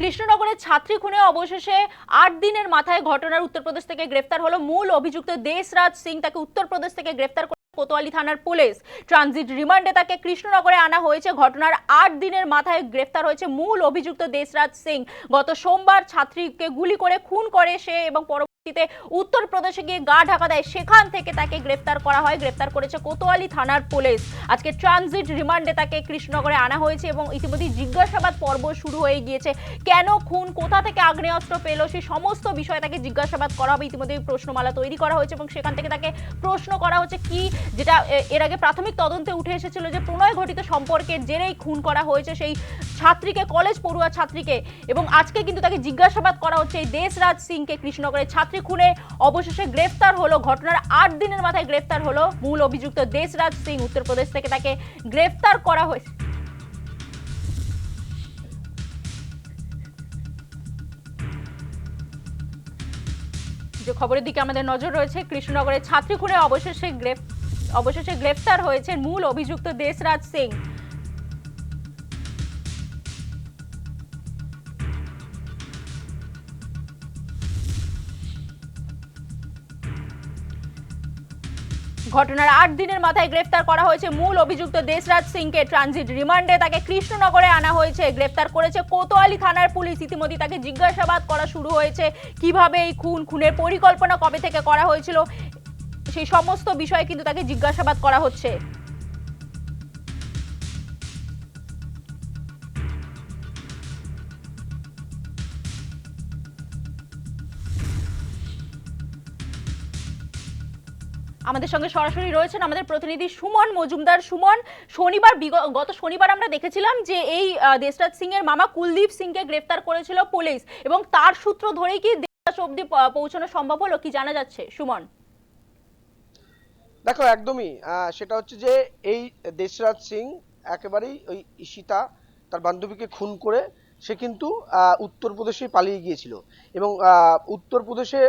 কৃষ্ণনগরের ছাত্রী খুনে অবশেষে আট দিনের মাথায় ঘটনার উত্তরপ্রদেশ থেকে গ্রেফতার হলো। মূল অভিযুক্ত দেশরাজ সিং তাকে উত্তরপ্রদেশ থেকে গ্রেফতার কোতোয়ালি থানার পুলিশ। ট্রানজিট রিমান্ডে তাকে কৃষ্ণনগরে আনা হয়েছে। ঘটনার আট দিনের মাথায় গ্রেফতার হয়েছে মূল অভিযুক্ত দেশরাজ সিং। গত সোমবার ছাত্রীকে গুলি করে খুন করে সে এবং উত্তরপ্রদেশে গিয়ে গা ঢাকা দেয়। সেখান থেকে তাকে গ্রেফতার করা হয়। গ্রেফতার করেছে কোতোয়ালি থানার পুলিশ। আজকে ট্রানজিট রিমান্ডে তাকে কৃষ্ণনগরে আনা হয়েছে এবং ইতিমধ্যে জিজ্ঞাসাবাদ পর্ব শুরু হয়ে গিয়েছে। কেন, খুন, কোথা থেকে আগ্নেয়াস্ত্র পেল সেই সমস্ত বিষয়ে তাকে জিজ্ঞাসাবাদ করা হবে। ইতিমধ্যে প্রশ্নমালা তৈরি করা হয়েছে এবং সেখান থেকে তাকে প্রশ্ন করা হচ্ছে কি, যেটা এর আগে প্রাথমিক তদন্তে উঠে এসেছিল যে প্রণয় ঘটিত সম্পর্কের জেরেই খুন করা হয়েছে সেই ছাত্রীকে, কলেজ পড়ুয়া ছাত্রীকে। এবং আজকে কিন্তু তাকে জিজ্ঞাসাবাদ করা হচ্ছে এই দেশরাজ সিংকে কৃষ্ণনগরের ছাত্রী খুনে। অবশেষে গ্রেফতার হলো। ঘটনার আট দিনের মাথায় গ্রেফতার হলো মূল অভিযুক্ত দেশরাজ সিং, উত্তরপ্রদেশ থেকে তাকে গ্রেফতার করা হয়েছে। যে খবরের দিকে আমাদের নজর রয়েছে, কৃষ্ণনগরের ছাত্রী খুনে অবশেষে গ্রেফ অবশেষে গ্রেফতার হয়েছেন মূল অভিযুক্ত দেশরাজ সিং। ঘটনার আট দিনের মাথায় গ্রেফতার করা হয়েছে মূল অভিযুক্ত দেশরাজ সিংকে ট্রানজিট রিমান্ডে। তাকে কৃষ্ণনগরে আনা হয়েছে, গ্রেফতার করেছে কোতোয়ালি থানার পুলিশ। ইতিমধ্যে তাকে জিজ্ঞাসাবাদ করা শুরু হয়েছে, কীভাবে এই খুন, খুনের পরিকল্পনা কবে থেকে করা হয়েছিল, সেই সমস্ত বিষয়ে কিন্তু তাকে জিজ্ঞাসাবাদ করা হচ্ছে। আমাদের সঙ্গে সরাসরি রয়েছেন আমাদের প্রতিনিধি সুমন মজুমদার। সুমন, শনিবার গত শনিবার আমরা দেখেছিলাম যে এই দেশরাজ সিং এর মামা কুলদীপ সিংকে গ্রেফতার করেছিল পুলিশ এবং তার সূত্র ধরেই কি দেশরাজ অব্দি পৌঁছানো সম্ভব হলো কি জানা যাচ্ছে? সুমন। দেখো, একদমই সেটা হচ্ছে যে এই দেশরাজ সিং একেবারেই ওই ঈশিতা, তার বান্ধবীকে খুন করে সে কিন্তু উত্তরপ্রদেশে পালিয়ে গিয়েছিল। এবং উত্তরপ্রদেশে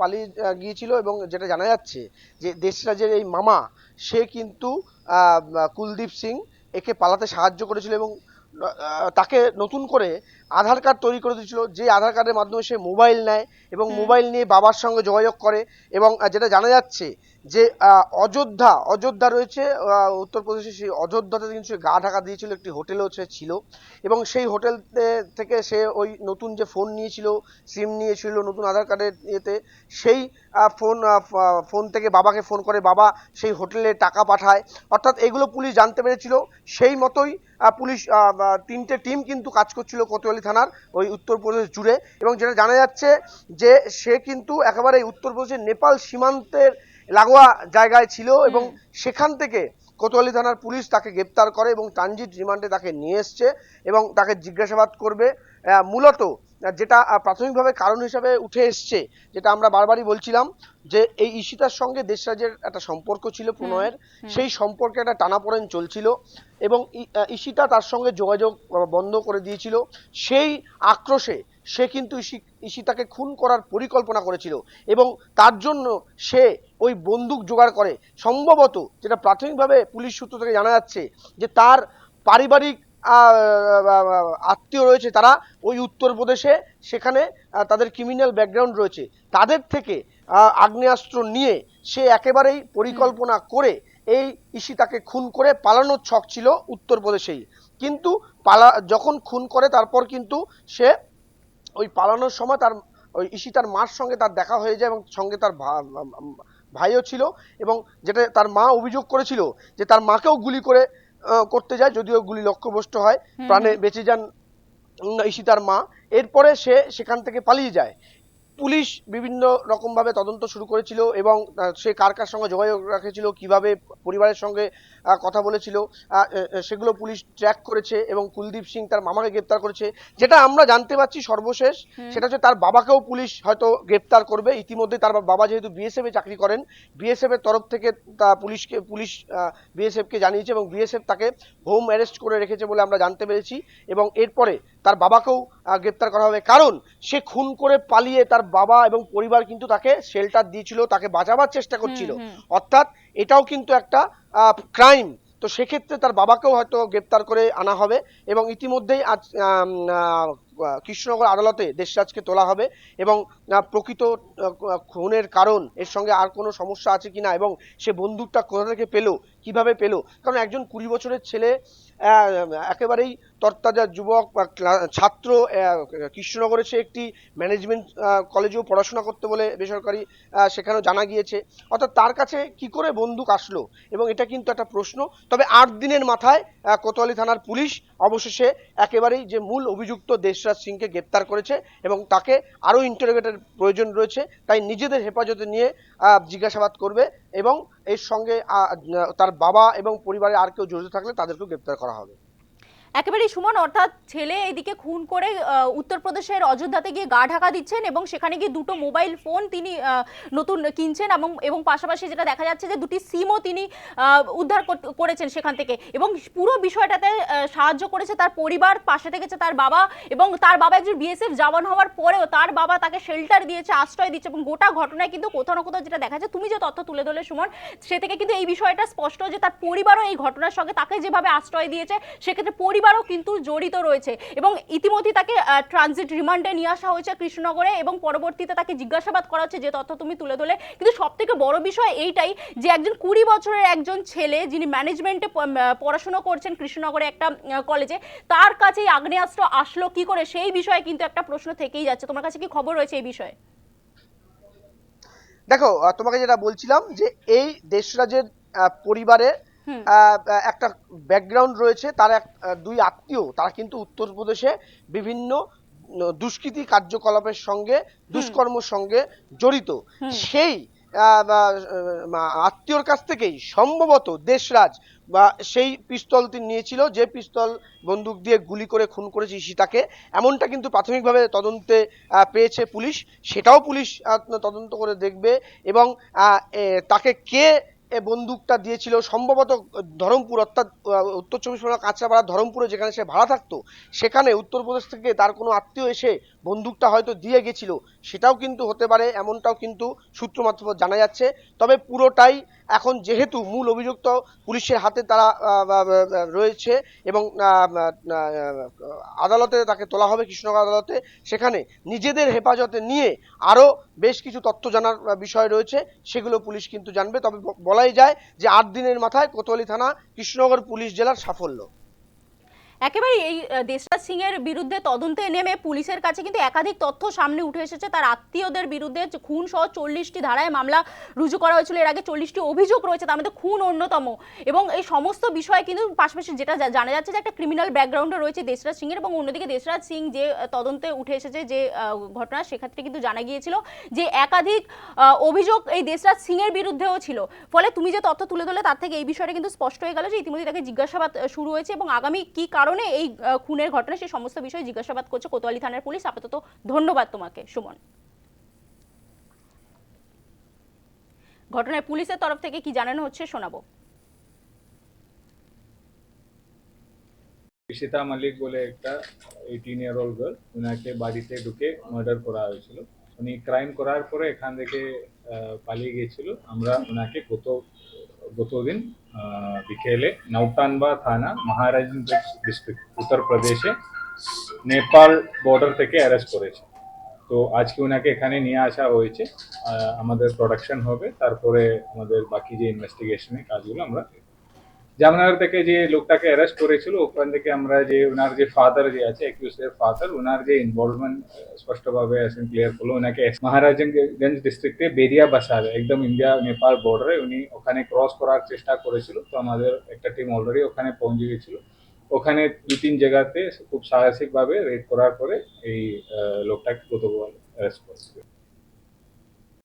পালিয়ে গিয়েছিল এবং যেটা জানা যাচ্ছে যে দেশরাজের এই মামা, সে কিন্তু কুলদীপ সিং একে পালাতে সাহায্য করেছিল এবং তাকে নতুন করে আধার কার্ড তৈরি করে দিয়েছিল যে আধার কার্ডের মাধ্যমে সে মোবাইল নেয় এবং মোবাইল নিয়ে বাবার সঙ্গে যোগাযোগ করে এবং যেটা জানা যাচ্ছে যে অযোধ্যা অযোধ্যা রয়েছে উত্তরপ্রদেশে সেই অযোধ্যাতে কিন্তু সে গা ঢাকা দিয়েছিল একটি হোটেলেও সে ছিল এবং সেই হোটেল থেকে সে ওই নতুন যে ফোন নিয়েছিল সিম নিয়েছিল নতুন আধার কার্ডের ইয়েতে সেই ফোন ফোন থেকে বাবাকে ফোন করে বাবা সেই হোটেলে টাকা পাঠায়। অর্থাৎ এগুলো পুলিশ জানতে পেরেছিল। সেই মতোই পুলিশ তিনটে টিম কিন্তু কাজ করছিল কোতোয়ালি থানার ওই উত্তরপ্রদেশ জুড়ে এবং যেটা জানা যাচ্ছে যে সে কিন্তু একেবারে উত্তরপ্রদেশের নেপাল সীমান্তের লাগোয়া জায়গায় ছিল এবং সেখান থেকে কোতোয়ালি থানার পুলিশ তাকে গ্রেপ্তার করে এবং ট্রানজিট রিমান্ডে তাকে নিয়ে এসছে এবং তাকে জিজ্ঞাসাবাদ করবে। মূলত যেটা প্রাথমিকভাবে কারণ হিসাবে উঠে এসছে যেটা আমরা বারবারই বলছিলাম যে এই ঈশিতার সঙ্গে দেশরাজের একটা সম্পর্ক ছিল প্রণয়ের সেই সম্পর্কে একটা টানাপোড়েন চলছিল এবং ঈশিতা তার সঙ্গে যোগাযোগ বন্ধ করে দিয়েছিল। সেই আক্রোশে সে কিন্তু ঈশি- ঈশিতাকে খুন করার পরিকল্পনা করেছিল এবং তার জন্য সে ওই বন্দুক জোগাড় করে। সম্ভবত যেটা প্রাথমিকভাবে পুলিশ সূত্র থেকে জানা যাচ্ছে যে তার পারিবারিক আত্মীয় রয়েছে তারা। ওই উত্তরপ্রদেশে সেখানে তাদের ক্রিমিনাল ব্যাকগ্রাউন্ড রয়েছে। তাদের থেকে আগ্নেয়াস্ত্র নিয়ে সে একেবারেই পরিকল্পনা করে এই ঈশিতাকে খুন করে পালানোর ছক ছিল উত্তরপ্রদেশেই। কিন্তু পালা যখন খুন করে তারপর কিন্তু সে ওই পালানোর সময় তার ওই ঈশিতার মার সঙ্গে তার দেখা হয়ে যায় এবং সঙ্গে তার ভাইও ছিল এবং যেটা তার মা অভিযোগ করেছিল যে তার মাকেও গুলি করে করতে যায় যদিও গুলি লক্ষ্যভ্রষ্ট হয় প্রাণে বেঁচে যান ঈশিতার মা। এরপরে সে সেখান থেকে পালিয়ে যায়। পুলিশ বিভিন্ন রকমভাবে তদন্ত শুরু করেছিল এবং সে কার কার সঙ্গে যোগাযোগ রাখেছিল কীভাবে পরিবারের সঙ্গে কথা বলেছিল সেগুলো পুলিশ ট্র্যাক করেছে এবং কুলদীপ সিং তার মামাকে গ্রেপ্তার করেছে। যেটা আমরা জানতে পারছি সর্বশেষ সেটা হচ্ছে তার বাবাকেও পুলিশ হয়তো গ্রেপ্তার করবে। ইতিমধ্যে তার বাবা যেহেতু বিএসএফ চাকরি করেন বিএসএফ এর তরফ থেকে তা পুলিশকে পুলিশ বিএসএফ কে জানিয়েছে এবং বিএসএফ তাকে হোম অ্যারেস্ট করে রেখেছে বলে আমরা জানতে পেরেছি এবং এরপরে তার বাবাকেও গ্রেপ্তার করা হবে। কারণ সে খুন করে পালিয়ে তার বাবা এবং পরিবার কিন্তু তাকে শেল্টার দিয়েছিল তাকে বাঁচাবার চেষ্টা করছিল। অর্থাৎ এটাও কিন্তু একটা ক্রাইম তো সেক্ষেত্রে তার বাবাকেও হয়তো গ্রেপ্তার করে আনা হবে এবং ইতিমধ্যেই আজ কৃষ্ণনগর আদালতে দেশরাজকে তোলা হবে এবং প্রকৃত খুনের কারণ এর সঙ্গে আর কোনো সমস্যা আছে কিনা এবং সে বন্দুকটা কোথা থেকে পেল কীভাবে পেল? কারণ একজন কুড়ি বছরের ছেলে একেবারেই তরতাজা যুবক বা ছাত্র কৃষ্ণনগরে সে একটি ম্যানেজমেন্ট কলেজেও পড়াশোনা করতে বলে বেসরকারি সেখানেও জানা গিয়েছে। অর্থাৎ তার কাছে কি করে বন্দুক আসলো? এবং এটা কিন্তু একটা প্রশ্ন। তবে আট দিনের মাথায় কোতোয়ালি থানার পুলিশ অবশেষে একেবারেই যে মূল অভিযুক্ত দেশরাজ সিংকে গ্রেপ্তার করেছে এবং তাকে আরও ইন্টারোগেটের প্রয়োজন রয়েছে, তাই নিজেদের হেফাজতে নিয়ে জিজ্ঞাসাবাদ করবে এবং এর সঙ্গে তার বাবা এবং পরিবারের আর কেউ জড়িত থাকলে তাদেরকেও গ্রেপ্তার করা হবে। একেবারেই সুমন, অর্থাৎ ছেলে এদিকে খুন করে উত্তরপ্রদেশের অযোধ্যাতে গিয়ে গা ঢাকা দিচ্ছেন এবং সেখানে গিয়ে দুটো মোবাইল ফোন তিনি নতুন কিনছেন এবং এবং পাশাপাশি যেটা দেখা যাচ্ছে যে দুটি সিমও তিনি উদ্ধার কর- করেছেন সেখান থেকে। এবং পুরো বিষয়টাতে সাহায্য করেছে তার পরিবার, পাশে থেকেছে তার বাবা এবং তার বাবা একজন বিএসএফ জওয়ান হওয়ার পরেও তার বাবা তাকে শেল্টার দিয়েছে, আশ্রয় দিচ্ছে এবং গোটা ঘটনায় কিন্তু কোথাও না কোথাও যেটা দেখা যাচ্ছে, তুমি যে তথ্য তুলে ধরলে সুমন, সে থেকে কিন্তু এই বিষয়টা স্পষ্ট যে তার পরিবারও এই ঘটনার সঙ্গে তাকে যেভাবে আশ্রয় দিয়েছে, সেক্ষেত্রে পরিবারও কিন্তু জড়িত রয়েছে এবং ইতিমধ্যে তাকে ট্রানজিট রিমান্ডে নিয়ে আসা হয়েছে কৃষ্ণনগরে এবং পরবর্তীতে তাকে জিজ্ঞাসাবাদ করা হচ্ছে যে তথ্য তুমি তুলে ধরলে কিন্তু সব থেকে বড় বিষয় এইটাই যে একজন কুড়ি বছরের একজন ছেলে যিনি ম্যানেজমেন্টে পড়াশুনো করছেন কৃষ্ণনগরে একটা কলেজে তার কাছে এই আগ্নেয়াস্ত্র আসলো কি করে সেই বিষয়ে কিন্তু একটা প্রশ্ন থেকেই যাচ্ছে তোমার কাছে কি খবর রয়েছে এই বিষয়ে দেখো তোমাকে যেটা বলছিলাম যে এই দেশরাজের আহ, পরিবারে হুম। আহ, একটা ব্যাকগ্রাউন্ড রয়েছে তার এক দুই আত্মীয় তারা কিন্তু উত্তরপ্রদেশে বিভিন্ন দুষ্কৃতি কার্যকলাপের সঙ্গে দুষ্কর্মর সঙ্গে জড়িত। সেই আত্মীয়র কাছ থেকেই সম্ভবত দেশরাজ বা সেই পিস্তল তিনি নিয়েছিল যে পিস্তল বন্দুক দিয়ে গুলি করে খুন করেছে ঈশিতাকে এমনটা কিন্তু প্রাথমিকভাবে তদন্তে আহ, পেয়েছে পুলিশ। সেটাও পুলিশ তদন্ত করে দেখবে এবং আহ, তাকে কে এ বন্দুকটা দিয়েছিল। সম্ভবত ধরমপুর, অর্থাৎ উত্তর চব্বিশ পরগনা কাঁচরাপাড়া ধরমপুরে যেখানে সে ভাড়া থাকতো, সেখানে উত্তরপ্রদেশ থেকে তার কোনো আত্মীয় এসে বন্দুকটা হয়তো দিয়ে গেছিল। সেটাও কিন্তু হতে পারে, এমনটাও কিন্তু সূত্র মারফত জানা যাচ্ছে। তবে পুরোটাই এখন যেহেতু মূল অভিযুক্ত পুলিশের হাতে তারা রয়েছে এবং আদালতে তাকে তোলা হবে, কৃষ্ণনগর আদালতে, সেখানে নিজেদের হেফাজতে নিয়ে আরও বেশ কিছু তথ্য জানার বিষয় রয়েছে। সেগুলো পুলিশ কিন্তু জানবে। তবে বলাই যায় যে আট দিনের মাথায় কোতোয়ালি থানা কৃষ্ণনগর পুলিশ জেলার সাফল্য। একেবারে এই দেশরাজ সিং এর বিরুদ্ধে তদন্তে নেমে পুলিশের কাছে কিন্তু একাধিক তথ্য সামনে উঠে এসেছে। তার আত্মীয়দের বিরুদ্ধে খুন সহ চল্লিশটি ধারায় মামলা রুজু করা হয়েছিল, এর আগে চল্লিশটি অভিযোগ রয়েছে, তার মধ্যে খুন অন্যতম। এবং এই সমস্ত বিষয়ে কিন্তু পাশাপাশি যেটা জানা যাচ্ছে যে একটা ক্রিমিনাল ব্যাকগ্রাউন্ডে রয়েছে দেশরাজ সিং এর এবং অন্যদিকে দেশরাজ সিং যে তদন্তে উঠে এসেছে যে ঘটনা, সেক্ষেত্রে কিন্তু জানা গিয়েছিল যে একাধিক অভিযোগ এই দেশরাজ সিং এর বিরুদ্ধেও ছিল। ফলে তুমি যে তথ্য তুলে ধরলে, তার থেকে এই বিষয়টা কিন্তু স্পষ্ট হয়ে গেল যে ইতিমধ্যে তাকে জিজ্ঞাসাবাদ শুরু হয়েছে এবং আগামী কি কারণে এই খুনের ঘটনা সেই সমস্ত বিষয়ে জিজ্ঞাসাবাদ করছে কোতোয়ালি থানার পুলিশ। আপাতত ধন্যবাদ তোমাকে, সুমন। ঘটনায় পুলিশের তরফ থেকে কি জানানো হচ্ছে শোনাবো। ঈশিতা মালিক বলে একটা এইটিন ইয়ার ওল্ড গার্ল ওনাকে বাড়িতে ঢুকে মার্ডার করা হয়েছিল। উনি ক্রাইম করার পরে এখান থেকে পালিয়ে গিয়েছিল। আমরা ওনাকে গত, গতদিন বিকেলে নৌটানবা থানা মহারাজগঞ্জ ডিস্ট্রিক্ট উত্তর নেপাল বর্ডার থেকে অ্যারেস্ট করেছে তো আজকে ওনাকে এখানে নিয়ে আসা হয়েছে আমাদের প্রোডাকশন হবে তারপরে আমাদের বাকি যে ইনভেস্টিগেশনের কাজগুলো আমরা জামনগর থেকে যে লোকটাকে অ্যারেস্ট করেছিল, ওখান থেকে আমরা যে ওনার যে ফাদার যে আছে এর ফাদার ওনার যে ইনভলভমেন্ট স্পষ্টভাবে ক্লিয়ার করল ওনাকে মহারাজগঞ্জ ডিস্ট্রিক্টে বেরিয়া বাসাবে একদম ইন্ডিয়া নেপাল বর্ডারে উনি ওখানে ক্রস করার চেষ্টা করেছিল। তো আমাদের একটা টিম অলরেডি ওখানে পৌঁছে গেছিল। ওখানে দু তিন জায়গাতে খুব সাহসিকভাবে রেড করার পরে এই লোকটাকে গতকাল অ্যারেস্ট করেছিল।